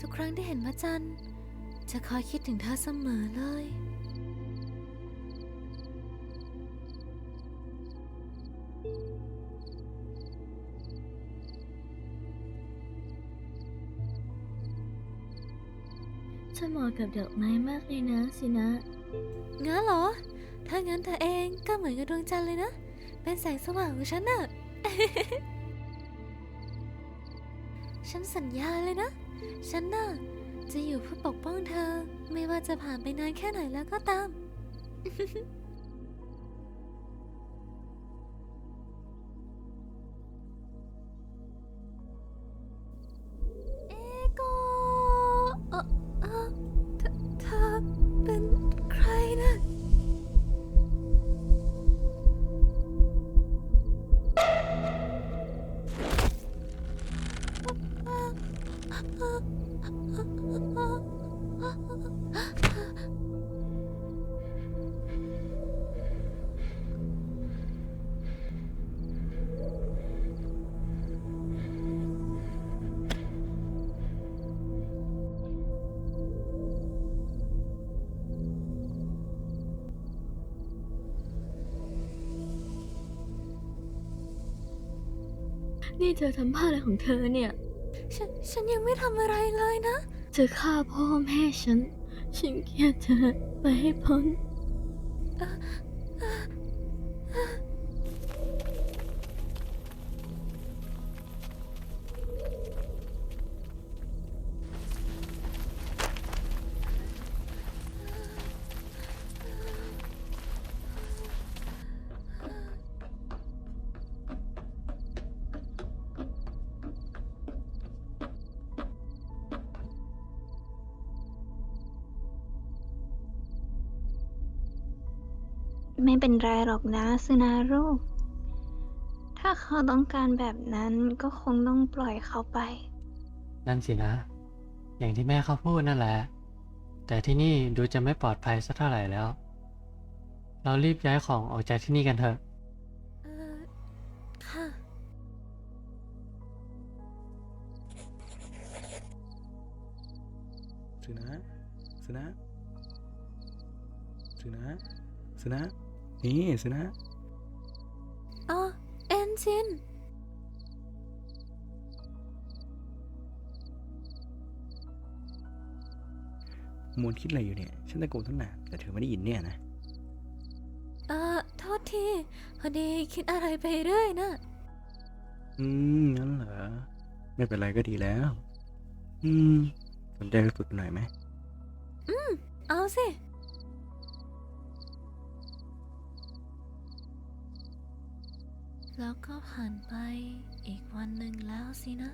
ทุกครั้งที่เห็นพระจันทร์จะคอยคิดถึงเธอเสมอเลยช่วยเหมาะกับดอกไม้มากเลยนะสินะ งั้นเหรอ ถ้างั้นเธอเองก็เหมือนกับดวงจันทร์เลยนะ เป็นแสงสว่างของฉันน่ะ ฉันสัญญาเลยนะ ฉันน่ะจะอยู่เพื่อปกป้องเธอ ไม่ว่าจะผ่านไปนานแค่ไหนแล้วก็ตาม นี่เธอทำบ้าอะไรของเธอเนี่ย ฉันฉันยังไม่ทำอะไรเลยนะ เธอฆ่าพ่อแม่ฉัน ฉันเกลียดเธอไปให้พ้น ไม่เป็นไรหรอกนะซึนารุถ้าเขาต้องการแบบนั้นก็คงต้องปล่อยเขาไป นั่นสินะ อย่างที่แม่เขาพูดนั่นแหละ แต่ที่นี่ดูจะไม่ปลอดภัยสักเท่าไหร่แล้ว เรารีบย้ายของออกจากที่นี่กันเถอะ เออค่ะสึนะสึนะสึนะสึนะ นี่สึนะ อ๋อ เอนจิน มวนคิดอะไรอยู่เนี่ย ฉันตะโกนตั้งนานแต่เธอไม่ได้ยินเนี่ยนะ เออโทษที พอดีคิดอะไรไปเรื่อยนะ อืม งั้นเหรอ ไม่เป็นไรก็ดีแล้ว อืม สนใจไปฝึกหน่อยไหม เอาสิ แล้วก็ผ่านไปอีกวันหนึ่งแล้วสินะ